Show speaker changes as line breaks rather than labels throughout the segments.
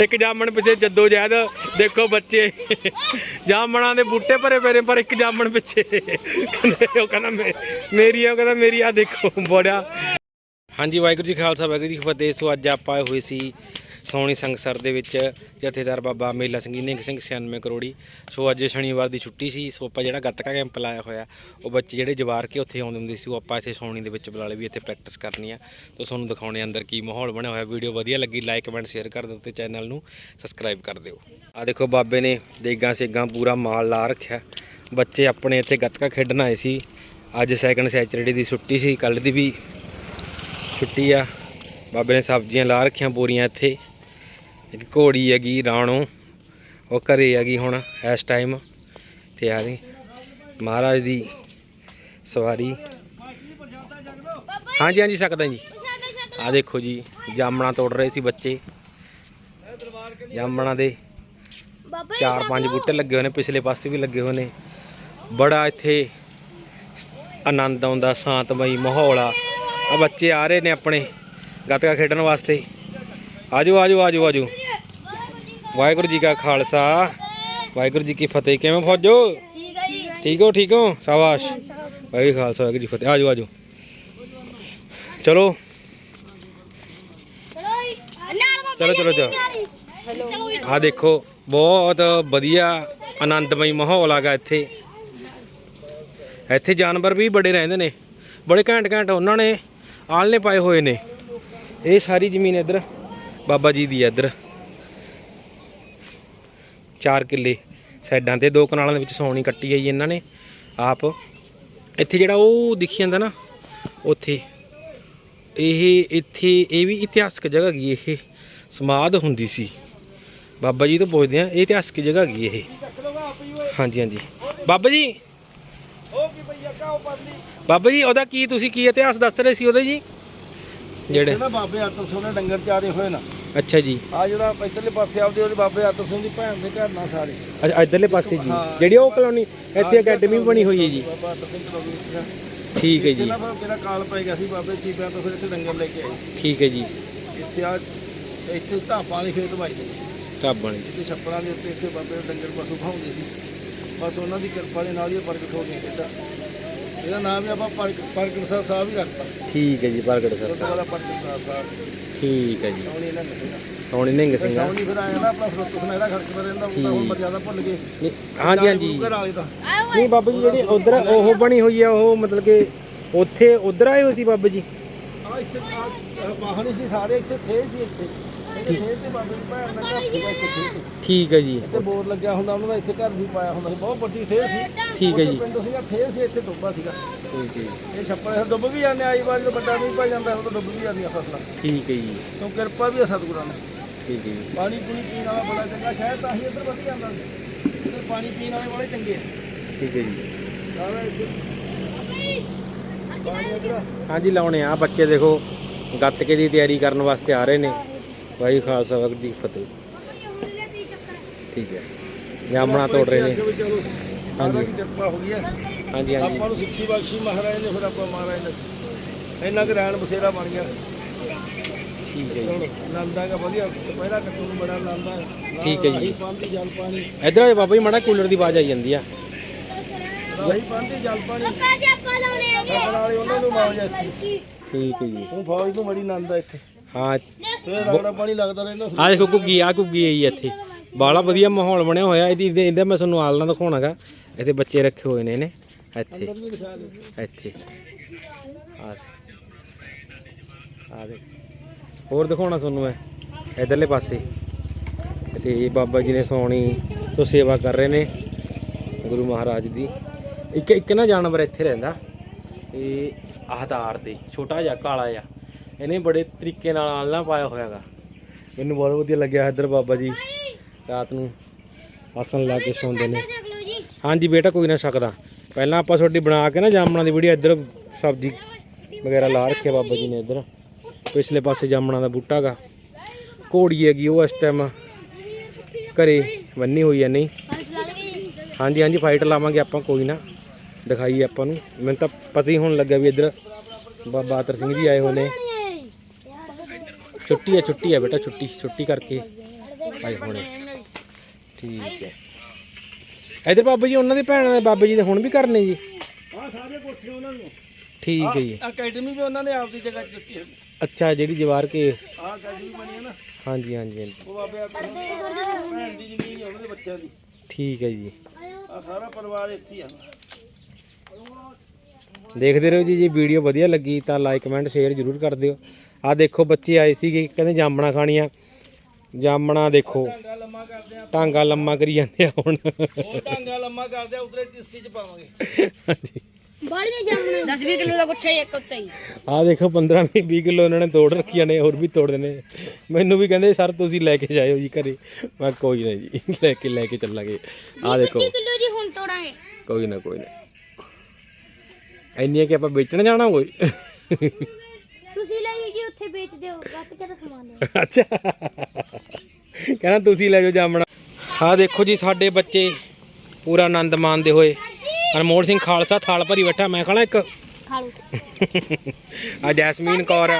ਇੱਕ ਜਾਮਣ ਪਿੱਛੇ ਜੱਦੋ ਜਹਿਦ, ਦੇਖੋ ਬੱਚੇ। ਜਾਮਣਾਂ ਦੇ ਬੂਟੇ ਭਰੇ ਪਏ ਪਰ ਇੱਕ ਜਾਮਣ ਪਿੱਛੇ। ਕਹਿੰਦੇ ਉਹ ਕਹਿੰਦਾ ਮੇ- ਮੇਰੀ ਆ, ਉਹ ਕਹਿੰਦਾ ਮੇਰੀ ਆ, ਦੇਖੋ ਬੜਾ ਹਾਂਜੀ, ਵਾਹਿਗੁਰੂ ਜੀ ਖਾਲਸਾ, ਵਾਹਿਗੁਰੂ ਜੀ ਕੀ ਫਤਿਹ। ਸੋ ਅੱਜ ਆਪਾਂ ਹੋਏ ਸੀ ਸੋਹਣੀ ਸੰਗਸਰ ਦੇ ਵਿੱਚ ਜਥੇਦਾਰ ਬਾਬਾ ਮੇਲਾ ਸਿੰਘ ਜੀ, ਨਿੰਗ ਸਿੰਘ 96 ਕਰੋੜੀ। ਸੋ ਅੱਜ ਸ਼ਨੀਵਾਰ ਦੀ ਛੁੱਟੀ ਸੀ, ਸੋ ਆਪਾਂ ਜਿਹੜਾ ਗੱਤਕਾ ਕੈਂਪ ਲਾਇਆ ਹੋਇਆ, ਉਹ ਬੱਚੇ ਜਿਹੜੇ ਜਵਾਰ ਕੇ ਉੱਥੇ ਆਉਂਦੇ ਹੁੰਦੇ ਸੀ, ਉਹ ਆਪਾਂ ਇੱਥੇ ਸੋਹਣੀ ਦੇ ਵਿੱਚ ਬੁਲਾਲੇ ਵੀ ਇੱਥੇ ਪ੍ਰੈਕਟਿਸ ਕਰਨੀ ਆ। ਤਾਂ ਤੁਹਾਨੂੰ ਦਿਖਾਉਣੇ ਅੰਦਰ ਕੀ ਮਾਹੌਲ ਬਣਿਆ ਹੋਇਆ, ਵੀਡੀਓ ਵਧੀਆ ਲੱਗੀ ਲਾਈਕ ਕਮੈਂਟ ਸ਼ੇਅਰ ਕਰ ਦਿਓ ਤੇ ਚੈਨਲ ਨੂੰ ਸਬਸਕ੍ਰਾਈਬ ਕਰ ਦਿਓ। ਆ ਦੇਖੋ ਬਾਬੇ ਨੇ ਦੇਗਾਂ ਸੇਗਾਂ ਪੂਰਾ ਮਾਲ ਲਾ ਰੱਖਿਆ। ਬੱਚੇ ਆਪਣੇ ਇੱਥੇ ਗੱਤਕਾ ਖੇਡਣ ਆਏ ਸੀ। ਅੱਜ ਸੈਕੰਡ ਸੈਚਰਡੇ ਦੀ ਛੁੱਟੀ ਸੀ ਕੱਲ ਦੀ ਵੀ ਛੁੱਟੀ ਆ। ਬਾਬੇ ਨੇ ਸਬਜ਼ੀਆਂ ਲਾ ਰੱਖੀਆਂ ਬੋਰੀਆਂ ਇੱਥੇ। ਇੱਕ ਘੋੜੀ ਹੈਗੀ ਰਾਣੋ। ਉਹ ਘਰੇ ਹੈਗੀ ਹੁਣ ਇਸ ਟਾਈਮ ਤੇ ਆ ਰਹੀ ਮਹਾਰਾਜ ਦੀ ਸਵਾਰੀ। ਹਾਂਜੀ ਹਾਂਜੀ ਸਕਦਾ ਜੀ। ਆ ਦੇਖੋ ਜੀ ਜਾਮਣਾ ਤੋੜ ਰਹੇ ਸੀ ਬੱਚੇ। ਜਾਮਣਾ ਦੇ ਚਾਰ ਪੰਜ ਬੂਟੇ ਲੱਗੇ ਹੋਏ ਨੇ ਪਿਛਲੇ ਪਾਸੇ ਵੀ ਲੱਗੇ ਹੋਏ ਨੇ। ਬੜਾ ਇੱਥੇ ਆਨੰਦ ਆਉਂਦਾ ਸ਼ਾਂਤਮਈ ਮਾਹੌਲ ਆ। ਆ ਬੱਚੇ ਆ ਰਹੇ ਨੇ ਆਪਣੇ ਗੱਤਕਾ ਖੇਡਣ ਵਾਸਤੇ। ਆਜੋ ਆਜੋ ਆਜੋ ਆਜੋ। ਵਾਹਿਗੁਰੂ ਜੀ ਕਾ ਖਾਲਸਾ। ਵਾਹਿਗੁਰੂ ਜੀ ਕੀ ਫਤਿਹ। ਕਿਵੇਂ ਫੌਜੋ?
ਠੀਕ ਹੈ ਜੀ।
ਠੀਕ ਹੋ ਠੀਕ ਹੋ? ਸ਼ਾਬਾਸ਼। ਵਾਹਿਗੁਰੂ ਜੀ ਖਾਲਸਾ ਵਾਹਿਗੁਰੂ ਜੀ ਫਤਿਹ। ਆਜੋ ਆਜੋ। ਚਲੋ।
ਚਲੋ
ਚਲੋ, ਚਲੋ, ਚਲੋ।
ਚਲੋ
ਆ ਦੇਖੋ ਬਹੁਤ ਵਧੀਆ ਆਨੰਦਮਈ ਮਾਹੌਲ ਆਗਾ ਇੱਥੇ। ਇੱਥੇ ਜਾਨਵਰ ਵੀ ਬੜੇ ਰਹਿੰਦੇ ਨੇ। ਬੜੇ ਘੈਂਟ ਘੈਂਟ ਉਹਨਾਂ ਨੇ ਆਲਣੇ ਪਾਏ ਹੋਏ ਨੇ। ਇਹ ਸਾਰੀ ਜ਼ਮੀਨ ਇੱਧਰ ਬਾਬਾ ਜੀ ਦੀ ਹੈ ਇੱਧਰ। 4 ਕਿੱਲੇ ਸਾਈਡਾਂ ਤੇ, ਦੋ ਕਨਾਲਾਂ ਦੇ ਵਿੱਚ ਸੌਣੀ ਕੱਟੀ ਹੈ ਜੀ ਇਹਨਾਂ ਨੇ, ਆਪ। ਇੱਥੇ ਜਿਹੜਾ ਉਹ ਦਿਖੀ ਜਾਂਦਾ ਨਾ, ਉੱਥੇ। ਇਹ ਇੱਥੇ, ਇਹ ਵੀ ਇਤਿਹਾਸਕ ਜਗ੍ਹਾ ਗਈ ਇਹ? ਸਮਾਧ ਹੁੰਦੀ ਸੀ। ਬਾਬਾ ਜੀ ਤੋਂ ਪੁੱਛਦੇ ਆ ਇਹ ਇਤਿਹਾਸਕ ਜਗ੍ਹਾ ਗਈ ਇਹ? ਹਾਂਜੀ ਹਾਂਜੀ। ਬਾਬਾ ਜੀ। ਬਾਬਾ ਜੀ, ਉਹਦਾ ਕੀ, ਤੁਸੀਂ ਕੀ ਇਤਿਹਾਸ ਦੱਸ ਰਹੇ ਸੀ ਉਹਦੇ ਜੀ? ਜਿਹੜੇ
ਬਾਬੇ ਆਤਰ ਸਿੰਘ ਡੰਗਰ ਚਾਰੇ ਹੋਏ ਨਾ
ਅੱਛਾ ਜੀ।
ਆ ਜਿਹੜਾ ਇੱਧਰਲੇ ਪਾਸੇ ਆਪਦੇ ਉਹਦੇ ਬਾਬੇ ਆਤਰ ਸਿੰਘ ਦੀ ਭੈਣ ਦੇ ਘਰ ਨਾਲ ਸਾਰੇ।
ਅੱਛਾ ਇਧਰਲੇ ਪਾਸੇ ਜੀ। ਜਿਹੜੀ ਉਹ ਕਲੋਨੀ ਇੱਥੇ ਅਕੈਡਮੀ ਬਣੀ ਹੋਈ ਹੈ ਜੀ।
ਬਾਬਾ ਸਿੰਘ
ਠੀਕ ਹੈ ਜੀ।
ਮੇਰਾ ਕਾਲ ਪੈ ਗਿਆ ਸੀ ਬਾਬੇ ਚੀਪਿਆਂ ਤੋਂ ਫਿਰ ਇੱਥੇ ਡੰਗਰ ਲੈ ਕੇ ਆਏ।
ਠੀਕ ਹੈ ਜੀ।
ਇੱਥੇ ਆ ਇੱਥੇ ਧਾਪਾਂ ਵਾਲੇ ਖੇਤ ਵਾਜਦੇ
ਢਾਬਾਂ ਨੇ
ਇੱਥੇ ਛੱਪੜਾਂ ਦੇ ਉੱਤੇ ਇੱਥੇ ਬਾਬੇ ਦੇ ਡੰਗਰ ਪਸ਼ੂ ਖਾਉਂਦੇ ਸੀ। ਬਸ ਉਹਨਾਂ ਦੀ ਕਿਰਪਾ ਦੇ ਨਾਲ ਹੀ ਪ੍ਰਗਟ ਹੋ ਗਿਆ ਇਹਦਾ ਇਹਦਾ ਨਾਮ ਹੀ ਆਪਾਂ ਪ੍ਰਗ- ਪ੍ਰਗਟ ਸਾਹਿਬ ਸਾਹਿਬ ਹੀ ਰੱਖਤਾ।
ਠੀਕ ਹੈ ਜੀ ਪ੍ਰਗਟ
ਸਾਹਿਬ ਸਾਹਿਬ।
ਠੀਕ ਹੈ ਜੀ।
ਸੋਹਣੀ ਇਹਨਾਂ ਨੇ
ਸੋਹਣੀ ਨਿੰਗ ਸਿੰਘ ਆ।
ਸੋਹਣੀ ਫਿਰ ਆਇਆ ਨਾ ਆਪਣਾ ਸਰੁੱਤ ਸੁਨਹਿਰਾ ਖੜਕਦਾ ਰਹਿੰਦਾ ਉਹ ਤਾਂ ਹੁਣ ਜ਼ਿਆਦਾ ਭੁੱਲ ਗਏ।
ਨਹੀਂ, ਹਾਂਜੀ ਹਾਂਜੀ।
ਘਰ ਵਾਲੇ
ਨਹੀਂ ਬਾਬਾ ਜੀ ਜਿਹੜੀ ਉਧਰ ਉਹ ਬਣੀ ਹੋਈ ਆ ਉਹ ਮਤਲਬ ਕਿ ਉੱਥੇ ਉਧਰ ਆਏ ਹੋਏ ਸੀ ਬਾਬਾ ਜੀ?
ਆ ਇੱਥੇ ਬਾਹਣੀ ਸੀ ਸਾਰੇ ਇੱਥੇ ਥੇ ਸੀ ਇੱਥੇ। ਤੇ ਤੇ
ਠੀਕ ਹੈ ਜੀ।
ਇੱਥੇ ਬੋਰ ਲੱਗਿਆ ਹੁੰਦਾ ਉਹਨਾਂ ਦਾ ਇੱਥੇ ਘਰ ਵੀ ਪਾਇਆ ਹੁੰਦਾ ਸੀ ਬਹੁਤ ਵੱਡੀ ਥੇ ਸੀ।
ਠੀਕ ਹੈ ਜੀ।
ਪਿੰਡ ਸੀਗਾ ਥੇ ਸੀ ਇੱਥੇ ਡੁੱਬਾ ਸੀਗਾ।
ਠੀਕ ਹੈ
ਇਹ ਛੱਪੜ ਇਹ ਡੁੱਬ ਵੀ ਜਾਂਦੇ ਆਈ ਵਾਰ ਜਦੋਂ ਵੱਡਾ ਮੀਂਹ ਪੈ ਜਾਂਦਾ ਉਹ ਤਾਂ ਡੁੱਬ ਵੀ ਜਾਂਦੀਆਂ ਫਸਲਾਂ।
ਠੀਕ ਹੈ ਜੀ।
ਕਿਉਂ ਕਿਰਪਾ ਵੀ ਹੈ ਸਤਿਗੁਰਾਂ ਦੀ।
ਠੀਕ ਹੈ ਜੀ।
ਪਾਣੀ ਪੂਣੀ ਪੀਣ ਵਾਲਾ ਬੜਾ ਚੰਗਾ ਸ਼ਹਿਰ ਤਾਂ ਹੀ ਇੱਧਰ ਵਧ ਜਾਂਦਾ ਸੀ। ਇੱਧਰ ਪਾਣੀ ਪੀਣ ਵਾਲੇ ਬੜੇ ਚੰਗੇ ਆ।
ਠੀਕ ਹੈ ਜੀ।
ਸਾਰਾ ਇੱਥੇ
ਹਾਂਜੀ ਲਾਉਣੇ ਆ। ਬੱਚੇ ਦੇਖੋ ਗੱਤਕੇ ਦੀ ਤਿਆਰੀ ਕਰਨ ਵਾਸਤੇ ਆ ਰਹੇ ਨੇ। ਵਾਹਿਗੁਰੂ ਖਾਲਸਾ ਵਾਹਿਗੁਰੂ ਜੀ ਫਤਿਹ। ਠੀਕ ਹੈ। ਜਾਮਣਾ ਤੋੜ ਰਹੇ ਨੇ।
ਹਾਂਜੀ। ਕਿਰਪਾ ਹੋ ਗਈ ਹੈ
ਹਾਂਜੀ ਹਾਂਜੀ।
ਆਪਾਂ ਨੂੰ ਸਿੱਖੀ ਬਖਸ਼ੀ ਮਹਾਰਾਜ ਨੇ ਫਿਰ ਆਪਾਂ ਮਹਾਰਾਜ ਨੇ। ਇੰਨਾ ਕੁ ਰਹਿਣ ਬਸੇਰਾ ਬਣ ਗਿਆ।
ਠੀਕ ਹੈ ਜੀ।
ਨੰਦਾ ਦਾ ਵਧੀਆ। ਪਹਿਲਾ ਕੱਟੂ ਨੂੰ ਬੜਾ ਨੰਦਾ
ਠੀਕ ਹੈ ਜੀ।
ਪਾਣੀ ਜਲ ਪਾਣੀ।
ਇਧਰ ਬਾਬਾ ਜੀ ਮਾੜਾ ਕੂਲਰ ਦੀ ਆਵਾਜ਼ ਆਈ ਜਾਂਦੀ ਆ।
ਰਾਹੀ ਪਾਣੀ ਜਲ ਪਾਣੀ।
ਜੀ ਆਪਾਂ ਲਾਉਣੇ ਆਗੇ
ਸਭ ਨਾਲ ਹੀ ਉਹਨਾਂ ਨੂੰ ਮੌਜ ਹੈ ਇੱਥੇ
ਠੀਕ ਹੈ ਜੀ।
ਉਹ ਫੌਜ ਨੂੰ ਬੜੀ ਨੰਦ ਆ ਇੱਥੇ।
ਹਾਂ।
ਪਾਣੀ ਲੱਗਦਾ ਰਹਿੰਦਾ।
ਆ ਦੇਖੋ ਘੁੱਗੀ ਆ ਘੁੱਗੀ ਆਈ ਇੱਥੇ। ਬਾਲਾ ਵਧੀਆ ਮਾਹੌਲ ਬਣਿਆ ਹੋਇਆ ਇਹਦੀ ਇਹਦੇ- ਇਹਦਾ ਮੈਂ ਤੁਹਾਨੂੰ ਆਲਣਾ ਦਿਖਾਉਣਾਗਾ। ਇੱਥੇ ਬੱਚੇ ਰੱਖੇ ਹੋਏ ਨੇ ਇਹਨੇ ਇੱਥੇ।
ਅੰਦਰ ਵੀ ਦਿਖਾ ਦੇ
ਇੱਥੇ। ਆ ਆ ਦੇ ਹੋਰ ਦਿਖਾਉਣਾ ਤੁਹਾਨੂੰ ਮੈਂ ਇਧਰਲੇ ਪਾਸੇ। ਤੇ ਇਹ ਬਾਬਾ ਜੀ ਨੇ ਸੋਣੀ ਤੋਂ ਸੇਵਾ ਕਰ ਰਹੇ ਨੇ ਗੁਰੂ ਮਹਾਰਾਜ ਦੀ। ਇੱਕ ਇੱਕ ਨਾ ਜਾਨਵਰ ਇੱਥੇ ਰਹਿੰਦਾ। ਇਹ ਆਹਦਾਰ ਤੇ ਛੋਟਾ ਜਿਹਾ ਕਾਲਾ ਜਿਹਾ। ਇਹਨੇ ਬੜੇ ਤਰੀਕੇ ਨਾਲ ਆਲਣਾ ਪਾਇਆ ਹੋਇਆਗਾ। ਮੈਨੂੰ ਬਹੁਤ ਵਧੀਆ ਲੱਗਿਆ ਇੱਧਰ ਬਾਬਾ ਜੀ। ਰਾਤ ਨੂੰ ਆਸਣ ਲਾ ਕੇ ਸੌਂਦੇ ਨੇ। ਹਾਂਜੀ ਬੇਟਾ, ਕੋਈ ਨਾ ਸਕਦਾ ਪਹਿਲਾਂ ਆਪਾਂ ਤੁਹਾਡੀ ਬਣਾ ਕੇ ਨਾ ਜਾਮਣਾ ਦੀ ਵੀਡੀਓ ਇੱਧਰ ਸਬਜ਼ੀ ਵਗੈਰਾ ਲਾ ਰੱਖਿਆ ਬਾਬਾ ਜੀ ਨੇ ਇੱਧਰ। ਪਿਛਲੇ ਪਾਸੇ ਜਾਮਣਾ ਦਾ ਬੂਟਾ ਗਾ ਘੋੜੀ ਹੈਗੀ ਉਹ ਇਸ ਟਾਈਮ ਘਰੇ ਬੰਨੀ ਹੋਈ ਹੈ ਨਹੀਂ? ਹਾਂਜੀ ਹਾਂਜੀ ਫਾਈਟ ਲਾਵਾਂਗੇ ਆਪਾਂ, ਕੋਈ ਨਾ। ਦਿਖਾਈ ਆਪਾਂ ਨੂੰ। ਮੈਨੂੰ ਤਾਂ ਪਤਾ ਹੀ ਹੋਣ ਲੱਗਾ ਵੀ ਇੱਧਰ ਬਾਬਾ ਆਤਰ ਸਿੰਘ ਜੀ ਆਏ ਹੋਏ ਨੇ। ਛੁੱਟੀ ਹੈ ਛੁੱਟੀ ਹੈ ਬੇਟਾ ਛੁੱਟੀ ਛੁੱਟੀ ਕਰਕੇ। ਭਾਈ ਹੁਣੇ। ਠੀਕ ਹੈ। ਇਧਰ ਬਾਬਾ ਜੀ ਉਹਨਾਂ ਦੇ ਭੈਣਾਂ ਦੇ ਬਾਬਾ ਜੀ ਦੇ ਹੁਣ ਵੀ ਕਰਨੇ ਜੀ?
ਹਾਂ ਸਾਰੇ ਕੋਠੇ ਉਹਨਾਂ ਨੂੰ।
ਠੀਕ ਹੈ ਜੀ।
ਅਕੈਡਮੀ ਵੀ ਉਹਨਾਂ ਨੇ ਆਪਦੀ ਜਗ੍ਹਾ ਦਿੱਤੀ ਹੈ।
ਅੱਛਾ ਜਿਹੜੀ ਦੀਵਾਰ ਕੇ
ਆਹ ਅਕੈਡਮੀ ਬਣੀ ਹੈ ਨਾ।
ਹਾਂਜੀ ਹਾਂਜੀ ਹਾਂਜੀ।
ਉਹ ਬਾਬੇ ਭੈਣ ਦੀ ਜ਼ਮੀਨ ਹੈ ਉਹਨਾਂ ਦੇ ਬੱਚਿਆਂ ਦੀ।
ਠੀਕ ਹੈ ਜੀ।
ਆ ਸਾਰਾ ਪਰਿਵਾਰ ਇੱਥੇ ਹੀ ਆ।
ਦੇਖਦੇ ਰਹੋ ਜੀ ਜੇ ਵੀਡੀਓ ਵਧੀਆ ਲੱਗੀ ਤਾਂ ਲਾਈਕ ਕਮੈਂਟ ਸ਼ੇਅਰ ਜ਼ਰੂਰ ਕਰ ਦਿਓ। ਆ ਦੇਖੋ ਬੱਚੇ ਆਏ ਸੀਗੇ ਕਹਿੰਦੇ ਜਾਮਣਾ ਖਾਣੀਆਂ। ਜਾਮਣਾ ਦੇਖੋ
ਟਾਂਗਾ ਲੰਮਾ ਕਰਦੇ ਆ
ਟਾਂਗਾ ਲੰਮਾ ਕਰੀ ਜਾਂਦੇ ਆ ਹੁਣ।
ਉਹ ਟਾਂਗਾ ਲੰਮਾ ਕਰਦੇ ਆ ਉਤਰੇ ਟਿੱਸੀ 'ਚ ਪਾਵਾਂਗੇ।
ਹਾਂਜੀ।
ਬਾਲੀਆਂ ਜਾਮਣਾ। 10 20 ਕਿਲੋ ਦਾ ਗੁੱਛਾ ਹੀ ਇੱਕ ਉੱਤੇ ਹੀ
ਆ। ਦੇਖੋ 15 20 ਕਿਲੋ ਇਹਨਾਂ ਨੇ ਤੋੜ ਰੱਖੀਆਂ ਨੇ ਹੋਰ ਵੀ ਤੋੜਦੇ ਨੇ। ਮੈਨੂੰ ਵੀ ਕਹਿੰਦੇ ਸਰ ਤੁਸੀਂ ਲੈ ਕੇ ਜਾਇਓ ਜੀ ਘਰੇ। ਮੈਂ ਕੋਈ ਨਹੀਂ ਜੀ ਲੈ ਕੇ ਲੈ ਕੇ ਚੱਲਾਂਗੇ। ਆ ਦੇਖੋ।
ਕਿਲੋ ਜੀ ਹੁਣ ਤੋੜਾਂਗੇ।
ਕੋਈ ਨਾ ਕੋਈ ਨਾ। ਇੰਨੀਆਂ ਕਿ ਆਪਾਂ ਵੇਚਣ ਜਾਣਾ ਕੋਈ?
ਲੈ ਜੀ ਉੱਥੇ ਵੇਚ ਦਿਓ ਰੱਤ ਕੇ ਤਾਂ ਸਮਾਨ ਦਿਓ।
ਅੱਛਾ। ਕਹਿੰਦਾ ਤੁਸੀਂ ਲੈ ਜਾਓ ਜਾਮਣਾ। ਆ ਦੇਖੋ ਜੀ ਸਾਡੇ ਬੱਚੇ ਪੂਰਾ ਆਨੰਦ ਮਾਣਦੇ ਹੋਏ। ਅਨਮੋਲ ਸਿੰਘ ਖਾਲਸਾ ਥਾਲ ਭਰੀ ਬੈਠਾ ਮੈਂ ਖਾਣਾ ਇੱਕ?
ਖਾ ਲਓ।
ਆ ਜੈਸਮੀਨ ਕੌਰ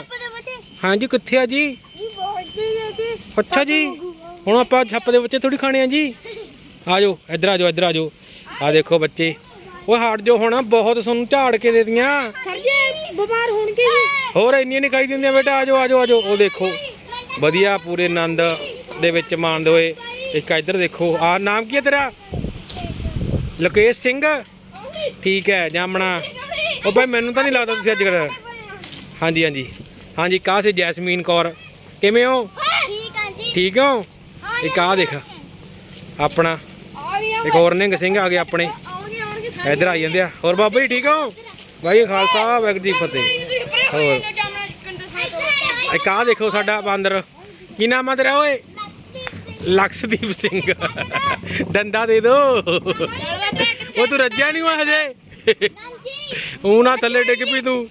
ਹਾਂਜੀ ਕਿੱਥੇ ਆ ਜੀ? ਅੱਛਾ ਜੀ। ਹੁਣ ਆਪਾਂ ਛੱਪ ਦੇ ਬੱਚੇ ਥੋੜੀ ਖਾਣੇ ਆ ਜੀ। ਆ ਜਾਓ ਇੱਧਰ ਆ ਜਾਓ ਇੱਧਰ ਆ ਜਾਓ। ਆ ਦੇਖੋ ਬੱਚੇ। ਉਹ ਹਟ ਜਾਓ ਹੁਣ ਬਹੁਤ ਤੁਹਾਨੂੰ ਝਾੜ ਕੇ ਦੇ ਦੀਆਂ
ਸਰ ਜੀ ਬਿਮਾਰ ਹੋਣਗੇ ਜੀ।
ਹੋਰ ਇੰਨੀਆਂ ਨਹੀਂ ਖਾਈ ਦਿੰਦੀਆਂ ਬੇਟਾ ਆ ਜਾਓ ਆ ਜਾਓ ਆ ਜਾਓ। ਉਹ ਦੇਖੋ ਵਧੀਆ ਪੂਰੇ ਆਨੰਦ ਦੇ ਵਿੱਚ ਮਾਣਦੇ ਹੋਏ। ਇੱਕ ਇੱਧਰ ਦੇਖੋ ਆ ਨਾਮ ਕੀ ਹੈ ਤੇਰਾ? ਲਕੇਸ਼ ਸਿੰਘ? ਠੀਕ ਹੈ ਜਾਮਣਾ। ਉਹ ਭਾਈ ਮੈਨੂੰ ਤਾਂ ਨਹੀਂ ਲੱਗਦਾ ਤੁਸੀਂ ਅੱਜ ਕਰ ਹਾਂਜੀ ਹਾਂਜੀ। ਹਾਂਜੀ ਕਾਹ ਸੇ ਜੈਸਮੀਨ ਕੌਰ। ਕਿਵੇਂ ਹੋ?
ਠੀਕ ਆ ਜੀ।
ਠੀਕ ਹੋ? ਇੱਕ ਆ ਦੇਖ। ਆਪਣਾ। ਇੱਕ ਹੋਰ ਨਿੰਗ ਸਿੰਘ ਆ ਗਏ ਆਪਣੇ। ਇੱਧਰ ਆਈ ਜਾਂਦੇ ਆ। ਹੋਰ ਬਾਬਾ ਜੀ ਠੀਕ ਹੋ? ਭਾਈ ਖਾਲਸਾ ਵਾਹਿਗੁਰੂ ਜੀ ਕੀ ਫਤਿਹ। ਹੋਰ। ਇੱਕ ਆ ਦੇਖੋ ਸਾਡਾ ਬਾਂਦਰ। ਕੀ ਨਾਮ ਆ ਤੇਰਾ ਓਏ? ਲਕਸ਼ਦੀਪ ਸਿੰਘ। ਡੰਡਾ ਦੇ ਦੋ। ਉਹ ਤੂੰ ਰੱਜਿਆ ਨਹੀਂ ਹੋਇਆ ਹਜੇ? ਉਹ ਨਾ ਥੱਲੇ ਡਿੱਗ ਪਈ ਤੂੰ।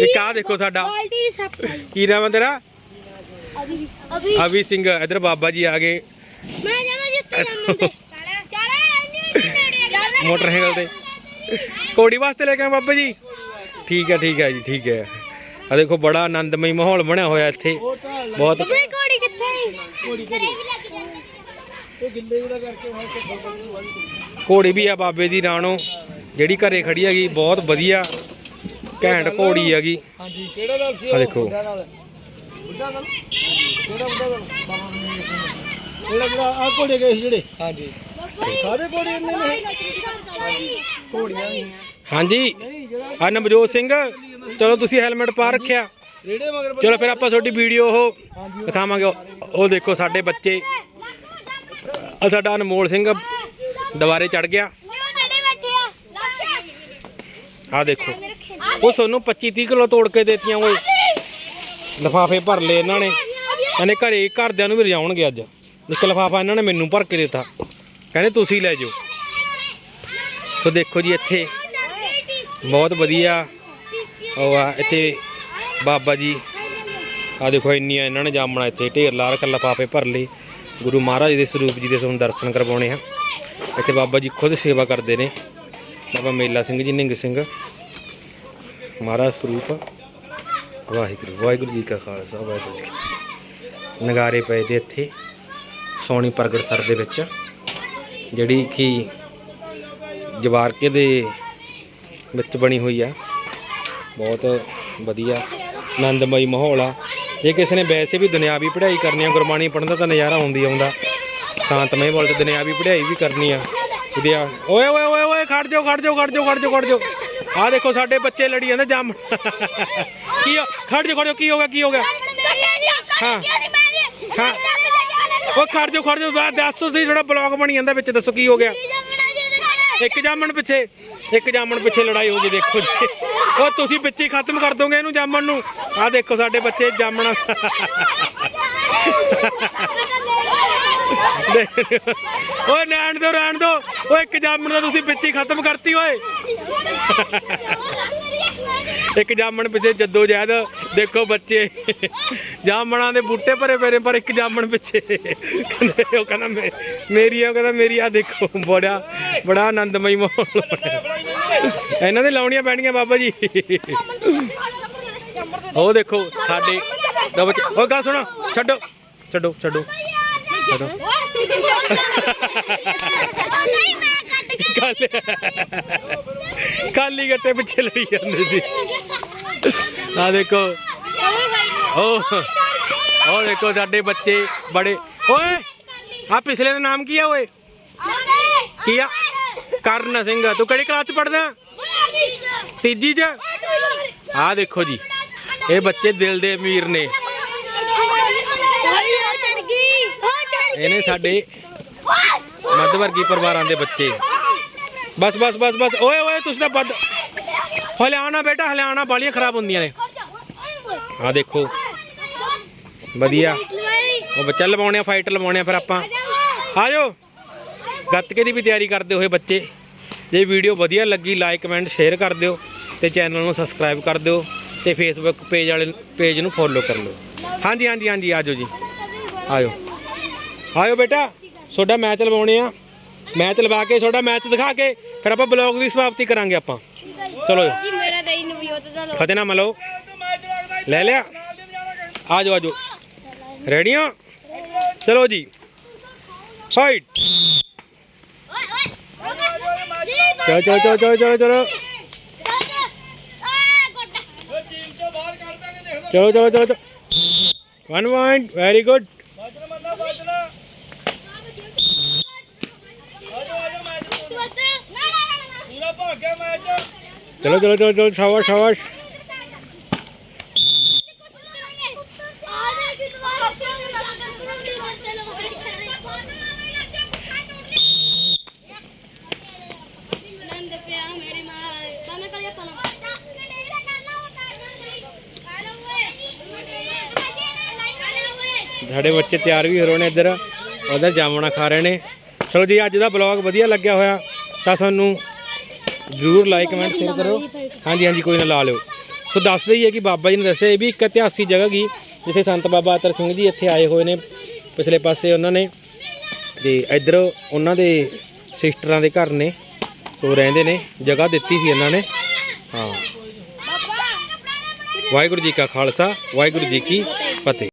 ਇੱਕ ਆ ਦੇਖੋ ਸਾਡਾ। ਕੀ ਨਾਮ ਆ ਤੇਰਾ?
ਅਭੀ
ਸਿੰਘ। ਇੱਧਰ ਬਾਬਾ ਜੀ ਆ ਗਏ।
ਮੈਂ ਜਾਵਾਂ ਜਿੱਤੇ ਨੇੜੇ
ਮੋਟਰਸਾਈਕਲ ਤੇ। ਕੋੜੀ ਵਾਸਤੇ ਲੈ ਕੇ ਆਏ ਬਾਬਾ ਜੀ? ਠੀਕ ਹੈ ਠੀਕ ਹੈ ਜੀ ਠੀਕ ਹੈ। ਆ ਦੇਖੋ ਬੜਾ ਆਨੰਦਮਈ ਮਾਹੌਲ ਬਣਿਆ ਹੋਇਆ ਇੱਥੇ। ਬਹੁਤ
ਕੋੜੀ ਕਿੱਥੇ
ਘੋੜੀ
ਘਰੇ ਵੀ ਲੈ ਕੇ ਜਾਵਾਂ
ਇਹ ਗਿੱਲੇ ਜਿਹਦਾ ਕਰਕੇ ਹੁਣ ਤੇ ਫੋਟੋ ਨਹੀਂ ਵਾਲੀ
ਘੋੜੀ ਵੀ ਆ ਬਾਬੇ ਦੀ ਰਾਣੋ। ਜਿਹੜੀ ਘਰੇ ਖੜੀ ਹੈਗੀ ਬਹੁਤ ਵਧੀਆ। ਘੈਂਟ ਘੋੜੀ ਹੈਗੀ।
ਹਾਂਜੀ ਕਿਹੜਾ ਦਲ ਸੀ
ਆ ਦੇਖੋ।
ਬੁੱਢਾ ਬੁੱਢਾ ਦਲ ਕਿਹੜਾ ਬੁੱਢਾ ਸਿੰਘ ਕਿਹੜਾ ਜਿਹੜਾ ਆ ਘੋੜੇ ਗਏ ਸੀ ਜਿਹੜੇ? ਹਾਂਜੀ। ਸਾਰੇ ਘੋੜੇ ਇੰਨੇ ਨੇ? ਘੋੜੀਆਂ ਵੀ
ਹਾਂਜੀ। ਆ ਨਵਜੋਤ ਸਿੰਘ, ਚਲੋ ਤੁਸੀਂ ਹੈਲਮਟ ਪਾ ਰੱਖਿਆ।
ਰੇੜੇ ਮਗਰ
ਚਲੋ ਫਿਰ ਆਪਾਂ ਤੁਹਾਡੀ ਵੀਡੀਓ ਉਹ ਦਿਖਾਵਾਂਗੇ। ਉਹ- ਦੇਖੋ ਸਾਡੇ ਬੱਚੇ। ਆ ਸਾਡਾ ਅਨਮੋਲ ਸਿੰਘ ਦੁਬਾਰੇ ਚੜ ਗਿਆ।
ਨੇੜੇ ਆ
ਦੇਖੋ। ਉਹ ਤੁਹਾਨੂੰ 25 30 ਕਿਲੋ ਤੋੜ ਕੇ ਦੇਤੀਆਂ ਓਏ ਲਿਫਾਫੇ ਭਰ ਲਏ ਇਹਨਾਂ ਨੇ। ਕਹਿੰਦੇ ਘਰੇ ਘਰਦਿਆਂ ਨੂੰ ਵੀ ਰਜਾਉਣਗੇ ਅੱਜ। ਇੱਕ ਲਿਫਾਫਾ ਇਹਨਾਂ ਨੇ ਮੈਨੂੰ ਭਰ ਕੇ ਦਿੱਤਾ। ਕਹਿੰਦੇ ਤੁਸੀਂ ਲੈ ਜਾਓ। ਸੋ ਦੇਖੋ ਜੀ ਇੱਥੇ ਬਹੁਤ ਵਧੀਆ ਉਹ ਆ, ਇੱਥੇ ਬਾਬਾ ਜੀ। ਆ ਦੇਖੋ ਇੰਨੀਆਂ ਇਹਨਾਂ ਨੇ ਜਾਮਣਾ ਇੱਥੇ, ਢੇਰ ਲਾ ਰੱਖ ਲਿਫਾਫੇ ਭਰ ਲਈ ਗੁਰੂ ਮਹਾਰਾਜ ਦੇ ਸਰੂਪ ਜੀ ਦੇ ਤੁਹਾਨੂੰ ਦਰਸ਼ਨ ਕਰਵਾਉਣੇ ਆ। ਇੱਥੇ ਬਾਬਾ ਜੀ ਖੁਦ ਸੇਵਾ ਕਰਦੇ ਨੇ। ਬਾਬਾ ਮੇਲਾ ਸਿੰਘ ਜੀ, ਨਿੰਗ ਸਿੰਘ। ਮਹਾਰਾਜ ਸਰੂਪ। ਵਾਹਿਗੁਰੂ ਵਾਹਿਗੁਰੂ ਜੀ ਕਾ ਖਾਲਸਾ, ਵਾਹਿਗੁਰੂ ਜੀ ਨਗਾਰੇ ਪਏ ਦੇ ਇੱਥੇ ਸੋਣੀ ਪ੍ਰਗਟ ਸਰ ਦੇ ਵਿੱਚ। ਜਿਹੜੀ ਕਿ ਜਵਾਰਕੇ ਦੇ ਵਿੱਚ ਬਣੀ ਹੋਈ ਆ। ਬਹੁਤ ਵਧੀਆ ਆਨੰਦਮਈ ਮਾਹੌਲ ਆ। ਜੇ ਕਿਸੇ ਨੇ ਵੈਸੇ ਵੀ ਦੁਨਿਆਵੀ ਪੜ੍ਹਾਈ ਕਰਨੀ ਆ ਗੁਰਬਾਣੀ ਪੜ੍ਹਨ ਦਾ ਤਾਂ ਨਜ਼ਾਰਾ ਆਉਂਦੀ ਆਉਂਦਾ। ਸ਼ਾਂਤਮਈ ਬੋਲ ਤੇ ਦੁਨਿਆਵੀ ਪੜ੍ਹਾਈ ਵੀ ਕਰਨੀ ਆ। ਉਹਦੇ ਆ ਓਏ ਓਏ ਓਏ ਓਏ ਖੜ ਜਾਓ ਖੜ ਜਾਓ ਖੜ ਜਾਓ ਖੜ ਜਾਓ ਖੜ ਜਾਓ। ਆ ਦੇਖੋ ਸਾਡੇ ਬੱਚੇ ਲੜੀ ਜਾਂਦੇ ਜੰਮ। ਕੀ ਹੋ- ਖੜ ਜਾਓ ਖੜ ਜਾਓ ਕੀ ਹੋ ਗਿਆ ਕੀ ਹੋ ਗਿਆ? ਹਾਂ। ਹਾਂ। ਉਹ ਖੜ ਜਾਓ ਖੜ ਜਾਓ ਦੱਸੋ ਤੁਸੀਂ ਥੋੜਾ ਬਲੌਗ ਬਣੀ ਜਾਂਦਾ ਵਿੱਚ ਦੱਸੋ ਕੀ ਹੋ ਗਿਆ? ਇੱਕ ਜਾਮਣ ਪਿੱਛੇ ਇੱਕ ਜਾਮਣ ਪਿੱਛੇ ਲੜਾਈ ਹੋ ਗਈ ਦੇਖੋ ਜੀ। ਉਹ ਤੁਸੀਂ ਵਿੱਚ ਹੀ ਖਤਮ ਕਰ ਦੋਗੇ ਇਹਨੂੰ ਜਾਮਣ ਨੂੰ। ਆ ਦੇਖੋ ਸਾਡੇ ਬੱਚੇ ਜਾਮਣਾ। ਓਏ ਰਹਿਣ ਦੋ ਰਹਿਣ ਦੋ ਓਏ ਇੱਕ ਜਾਮਣ ਦਾ ਤੁਸੀਂ ਵਿੱਚ ਹੀ ਖਤਮ ਕਰਤੀ ਓਏ। ਇੱਕ ਜਾਮਣ ਪਿੱਛੇ ਜੱਦੋ ਜਹਿਦ, ਦੇਖੋ ਬੱਚੇ। ਜਾਮਣਾਂ ਦੇ ਬੂਟੇ ਭਰੇ ਪਏ ਨੇ, ਪਰ ਇੱਕ ਜਾਮਣ ਪਿੱਛੇ। ਕਹਿੰਦੇ ਉਹ ਕਹਿੰਦਾ ਮੇਰੀ ਆ, ਉਹ ਕਹਿੰਦਾ ਮੇਰੀ ਆ, ਦੇਖੋ, ਬੜਾ ਬੜਾ ਆਨੰਦਮਈ ਮਾਹੌਲ ਇਹਨਾਂ ਦੇ ਲਾਉਣੀਆਂ ਪੈਣੀਆਂ ਬਾਬਾ ਜੀ। ਉਹ ਦੇਖੋ, ਸਾਡੇ ਦਾ ਬੱਚੇ, ਉਹ ਗੱਲ ਸੁਣੋ, ਛੱਡੋ ਛੱਡੋ ਛੱਡੋ ਛੱਡੋ।
ਨਹੀਂ, ਮੈਂ
ਕੱਲ ਕਾਲੀ ਗੱਟੇ ਪਿੱਛੇ ਲਈ ਜਾਂਦੇ ਸੀ। ਆ ਦੇਖੋ। ਉਹ ਦੇਖੋ ਸਾਡੇ ਬੱਚੇ ਬੜੇ ਓਏ ਆ ਪਿਛਲੇ ਦਾ ਨਾਮ ਕੀ ਆ ਓਏ? ਕੀ ਆ? ਕਰਨ ਸਿੰਘ। ਤੂੰ ਕਿਹੜੀ ਕਲਾਸ ਚ ਪੜਦਾ ਤੀਜੀ ਚ? ਆ ਦੇਖੋ ਜੀ। ਇਹ ਬੱਚੇ ਦਿਲ ਦੇ ਅਮੀਰ ਨੇ। ਇਹਨੇ ਸਾਡੇ ਮੱਧ ਵਰਗੀ ਪਰਿਵਾਰਾਂ ਦੇ ਬੱਚੇ। ਬਸ ਬਸ ਬਸ ਬਸ। ਓਏ ਓਏ, ਤੁਸੀਂ ਤਾਂ ਬੱਦ ਹਲਿਆਣਾ ਬੇਟਾ ਹਲਿਆਣਾ ਬਾਲੀਆਂ ਖਰਾਬ ਹੁੰਦੀਆਂ ਨੇ। ਆ ਦੇਖੋ। ਵਧੀਆ। ਉਹ ਬੱਚਾ ਲਵਾਉਣੇ ਆ ਫਾਈਟ ਲਵਾਉਣੇ ਆ ਫਿਰ ਆਪਾਂ। ਆ ਜਾਓ। ਗੱਤਕੇ ਦੀ ਵੀ ਤਿਆਰੀ ਕਰਦੇ ਹੋਏ ਬੱਚੇ। ਜੇ ਵੀਡੀਓ ਵਧੀਆ ਲੱਗੀ ਲਾਈਕ ਕਮੈਂਟ ਸ਼ੇਅਰ ਕਰ ਦਿਓ ਤੇ ਚੈਨਲ ਨੂੰ ਸਬਸਕ੍ਰਾਈਬ ਕਰ ਦਿਓ ਤੇ ਫੇਸਬੁੱਕ ਪੇਜ ਵਾਲੇ ਪੇਜ ਨੂੰ ਫੋਲੋ ਕਰ ਲਓ। ਹਾਂਜੀ ਹਾਂਜੀ ਹਾਂਜੀ, ਆ ਜਾਓ ਜੀ। ਆਇਓ ਆਇਓ ਬੇਟਾ। ਤੁਹਾਡਾ ਮੈਚ ਲਵਾਉਣੇ ਆ। ਮੈਚ ਲਵਾ ਕੇ ਤੁਹਾਡਾ ਮੈਚ ਦਿਖਾ ਕੇ ਫਿਰ ਆਪਾਂ ਬਲੌਗ ਦੀ ਸਮਾਪਤੀ ਕਰਾਂਗੇ ਆਪਾਂ। ਚਲੋ
ਜੀ। ਮੇਰਾ ਤਾਂ ਹੀ ਨਵਜੋਤ ਦਾ ਲੋ
ਫਤਿਹ ਨਾਮ ਲਓ। ਲੈ ਲਿਆ। ਆ ਜਾਓ ਆ ਜਾਓ। ਰੈਡੀ ਹੋ ਚਲੋ ਜੀ। ਫਾਈਟ ਚਲੋ ਚਲੋ ਚਲੋ ਚਲੋ ਚਲੋ ਚਲੋ। ਚਲੋ ਚਲੋ ਚਲੋ ਵਨ ਪੁਆਇੰਟ ਵੈਰੀ ਗੁੱਡ
ਬਾਜਣਾ ਮੰਨਾ ਬਾਜਣਾ ਆਜੋ ਆਜੋ ਮੈਚ ਪੂਰਾ ਭਾਗ ਗਿਆ ਮੈਚ
ਚਲੋ ਚਲੋ ਚਲੋ ਚਲੋ, ਸ਼ਾਬਾਸ਼ ਸ਼ਾਬਾਸ਼। ਸਾਡੇ ਬੱਚੇ ਤਿਆਰ ਵੀ ਹੋ ਰਹੇ ਨੇ ਇੱਧਰ। ਉਧਰ ਜਾਮਣਾ ਖਾ ਰਹੇ ਨੇ। ਚਲੋ ਜੀ, ਅੱਜ ਦਾ ਬਲੌਗ ਵਧੀਆ ਲੱਗਿਆ ਹੋਇਆ। ਤਾਂ ਸਾਨੂੰ ਜ਼ਰੂਰ ਲਾਈਕ ਕਮੈਂਟ ਸ਼ੇਅਰ ਕਰੋ। ਹਾਂਜੀ ਹਾਂਜੀ, ਕੋਈ ਨਾ ਲਾ ਲਿਓ। ਸੋ ਦੱਸਦੇ ਹੀ ਹੈ ਕਿ ਬਾਬਾ ਜੀ ਨੇ ਦੱਸਿਆ ਇਹ ਵੀ ਇੱਕ ਇਤਿਹਾਸਿਕ ਜਗ੍ਹਾ ਗਈ, ਜਿੱਥੇ ਸੰਤ ਬਾਬਾ ਅਤਰ ਸਿੰਘ ਜੀ ਇੱਥੇ ਆਏ ਹੋਏ ਨੇ, ਪਿਛਲੇ ਪਾਸੇ ਉਹਨਾਂ ਨੇ। ਤੇ ਇੱਧਰ ਉਹਨਾਂ ਦੇ ਸਿਸਟਰਾਂ ਦੇ ਘਰ ਨੇ, ਸੋ ਰਹਿੰਦੇ ਨੇ, ਜਗ੍ਹਾ ਦਿੱਤੀ ਸੀ ਇਹਨਾਂ ਨੇ। ਹਾਂ। ਵਾਹਿਗੁਰੂ ਜੀ ਕਾ ਖਾਲਸਾ, ਵਾਹਿਗੁਰੂ ਜੀ ਕੀ ਫਤਿਹ।